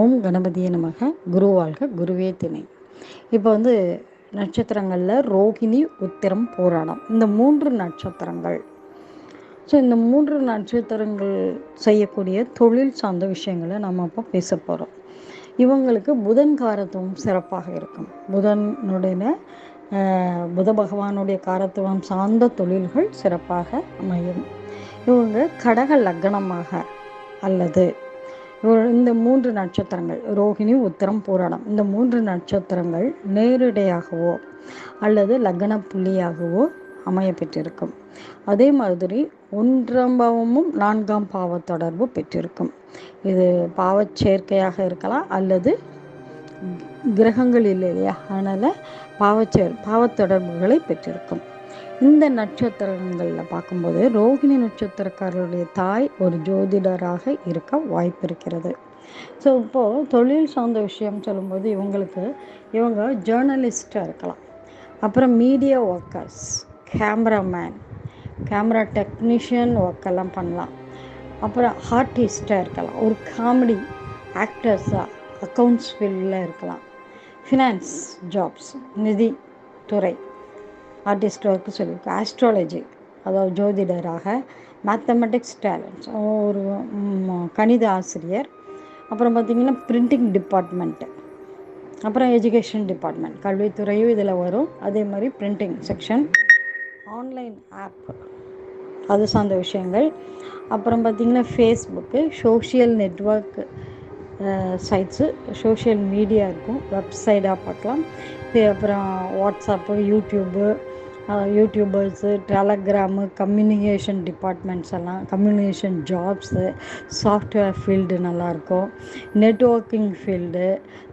ஓம் கணபதிய நமக. குருவாழ்க குருவே திணை. இப்போ வந்து நட்சத்திரங்களில் ரோகிணி உத்திரம் போராடம். இந்த மூன்று நட்சத்திரங்கள். ஸோ இந்த மூன்று நட்சத்திரங்கள் செய்யக்கூடிய தொழில் சார்ந்த விஷயங்களை நம்ம அப்போ பேச போகிறோம் இவங்களுக்கு புதன் காரத்துவம் சிறப்பாக இருக்கும். புதனுடைய புத பகவானுடைய காரத்துவம் சார்ந்த தொழில்கள் சிறப்பாக அமையும். இவங்க கடக லக்னமாக அல்லது இந்த மூன்று நட்சத்திரங்கள் ரோகிணி உத்திரம் பூரணம் இந்த மூன்று நட்சத்திரங்கள் நேரிடையாகவோ அல்லது லக்ன புள்ளியாகவோ அமைய பெற்றிருக்கும் அதே மாதிரி ஒன்றாம் பாவமும் நான்காம் பாவ தொடர்பு பெற்றிருக்கும். இது பாவச் சேர்க்கையாக இருக்கலாம் அல்லது கிரகங்கள் இல்லை இல்லையா? அதனால் பாவச்சேர் பாவத்தொடர்புகளை பெற்றிருக்கும். இந்த நட்சத்திரங்களில் பார்க்கும்போது ரோகிணி நட்சத்திரக்காரருடைய தாய் ஒரு ஜோதிடராக இருக்க வாய்ப்பு இருக்கிறது. ஸோ இப்போது தொழில் சார்ந்த விஷயம் சொல்லும்போது இவங்களுக்கு இவங்க ஜேர்னலிஸ்டாக இருக்கலாம். அப்புறம் media workers cameraman camera technician ஒர்க்கெல்லாம் பண்ணலாம். அப்புறம் ஆர்டிஸ்டாக இருக்கலாம். ஒரு காமெடி ஆக்டர்ஸாக அக்கௌண்ட்ஸ் ஃபீல்டில் இருக்கலாம். ஃபினான்ஸ் ஜாப்ஸ் நிதி துறை ஆர்டிஸ்ட் ஒர்க்கு சொல்லியிருக்கு ஆஸ்ட்ராலஜி அதாவது ஜோதிடராக மேத்தமெட்டிக்ஸ் டேலண்ட்ஸ் ஒரு கணித ஆசிரியர். அப்புறம் பார்த்திங்கன்னா பிரிண்டிங் டிபார்ட்மெண்ட்டு அப்புறம் எஜுகேஷன் டிபார்ட்மெண்ட் கல்வித்துறையும் இதில் வரும். அதே மாதிரி பிரிண்டிங் செக்ஷன் ஆன்லைன் ஆப் அது சார்ந்த விஷயங்கள். அப்புறம் பார்த்திங்கன்னா Facebook social network sites social media இருக்கும் வெப்சைட்டாக பார்க்கலாம். இது அப்புறம் WhatsApp YouTube YouTubers Telegram communication departments எல்லாம் கம்யூனிகேஷன் ஜாப்ஸு சாஃப்ட்வேர் ஃபீல்டு நல்லாயிருக்கும். Networking field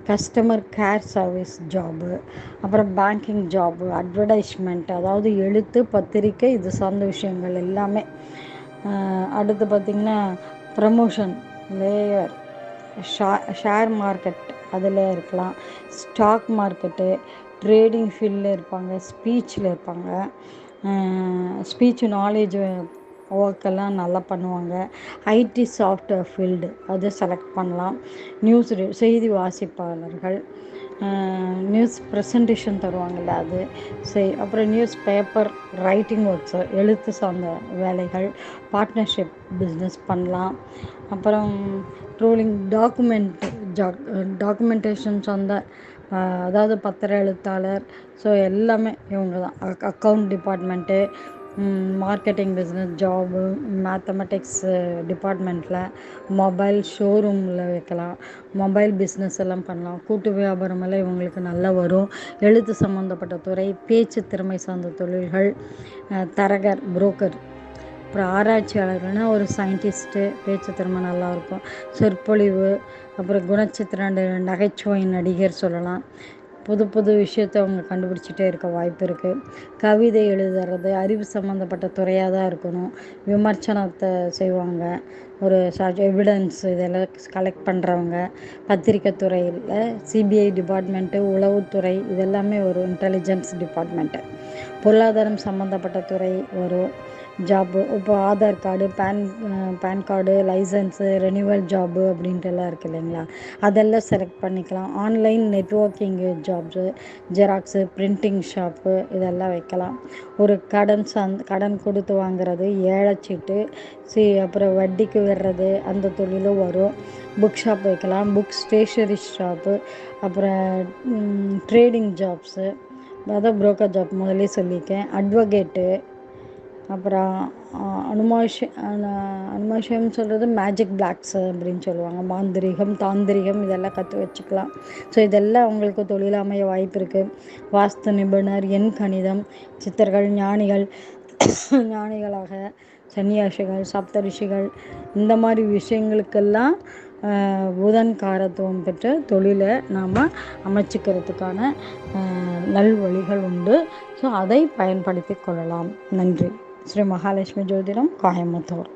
customer care service job அப்புறம் பேங்கிங் ஜாபு அட்வர்டைஸ்மெண்ட் அதாவது எழுத்து பத்திரிக்கை இது சார்ந்த விஷயங்கள் எல்லாமே. அடுத்து பார்த்திங்கன்னா ப்ரமோஷன் லேயர். ஷா ஷேர் மார்க்கெட் அதில் இருக்கலாம். ஸ்டாக் மார்க்கெட்டு ட்ரேடிங் ஃபீல்டில் இருப்பாங்க ஸ்பீச்சில் இருப்பாங்க. ஸ்பீச் நாலேஜ் ஒர்க்கெல்லாம் நல்லா பண்ணுவாங்க. ஐடி சாஃப்ட்வேர் ஃபீல்டு அதை செலக்ட் பண்ணலாம். நியூஸ் செய்தி வாசிப்பாளர்கள். நியூஸ் ப்ரெசன்டேஷன் தருவாங்கள்ல அது. சரி அப்புறம் நியூஸ் பேப்பர் ரைட்டிங் ஒர்க்ஸு எழுத்து சார்ந்த வேலைகள் பார்ட்னர்ஷிப் பிஸ்னஸ் பண்ணலாம். அப்புறம் ரோலிங் டாக்குமெண்ட் ஜா டாக்குமெண்டேஷன் சார்ந்த அதாவது பத்திர எழுத்தாளர் ஸோ எல்லாமே இவங்க தான் account department marketing business job mathematics டிபார்ட்மெண்ட்டில் மொபைல் ஷோரூமில் வைக்கலாம். மொபைல் பிஸ்னஸ் எல்லாம் பண்ணலாம். கூட்டு வியாபாரம் எல்லாம் இவங்களுக்கு நல்லா வரும். எழுத்து சம்மந்தப்பட்ட துறை பேச்சு திறமை சார்ந்த தொழில்கள் தரகர் புரோக்கர் அப்புறம் ஆராய்ச்சியாளர்கள்னால் ஒரு சயின்டிஸ்ட்டு பேச்சு திறமை நல்லாயிருக்கும் சொற்பொழிவு அப்புறம் குணச்சித்திர நகைச்சுவை நடிகர் சொல்லலாம். புது புது விஷயத்தை அவங்க கண்டுபிடிச்சிட்டே இருக்க வாய்ப்பு இருக்குது கவிதை எழுதுறது அறிவு சம்மந்தப்பட்ட துறையாக தான் இருக்கணும். விமர்சனத்தை செய்வாங்க. ஒரு எவிடன்ஸ் இதெல்லாம் கலெக்ட் பண்ணுறவங்க பத்திரிக்கை துறையில் சிபிஐ டிபார்ட்மெண்ட்டு உளவுத்துறை இதெல்லாமே ஒரு இன்டெலிஜென்ஸ் டிபார்ட்மெண்ட்டு பொருளாதாரம் சம்மந்தப்பட்ட துறை வரும். ஜாப்பு இப்போ Aadhaar card pan pan card licence renewal job அப்படின்ட்டு எல்லாம் இல்லைங்களா? அதெல்லாம் செலக்ட் பண்ணிக்கலாம். Online networking jobs xerox printing shop இதெல்லாம் வைக்கலாம். ஒரு கடன் சந் கடன் கொடுத்து வாங்குறது ஏழைச்சீட்டு சி அப்புறம் வட்டிக்கு விடுறது அந்த தொழிலும் வரும். புக் ஷாப் வைக்கலாம். புக் ஸ்டேஷனரி ஷாப்பு அப்புறம் ட்ரேடிங் ஜாப்ஸு அதான் புரோக்கர் ஜாப் முதல்ல சொல்லியிருக்கேன். அட்வொகேட்டு அப்புறம் அனுமாஷ அனுமாஷம் சொல்கிறது மேஜிக் பிளாக்ஸ் அப்படின்னு சொல்லுவாங்க. மாந்திரிகம் தாந்திரிகம் இதெல்லாம் கற்று வச்சுக்கலாம். ஸோ இதெல்லாம் அவங்களுக்கு தொழில் அமைய வாய்ப்பு இருக்குது வாஸ்து நிபுணர் எண் கணிதம் சித்தர்கள் ஞானிகள் ஞானிகளாக சன்னியாசிகள் சப்தரிஷிகள் இந்த மாதிரி விஷயங்களுக்கெல்லாம் புதன் காரத்துவம் பெற்ற தொழிலை நாம் அமைச்சிக்கிறதுக்கான நல்வழிகள் உண்டு. ஸோ அதை பயன்படுத்தி கொள்ளலாம். நன்றி. శ్రీ మహాలక్ష్మి జ్యోతిరం కోయంబత్తూర్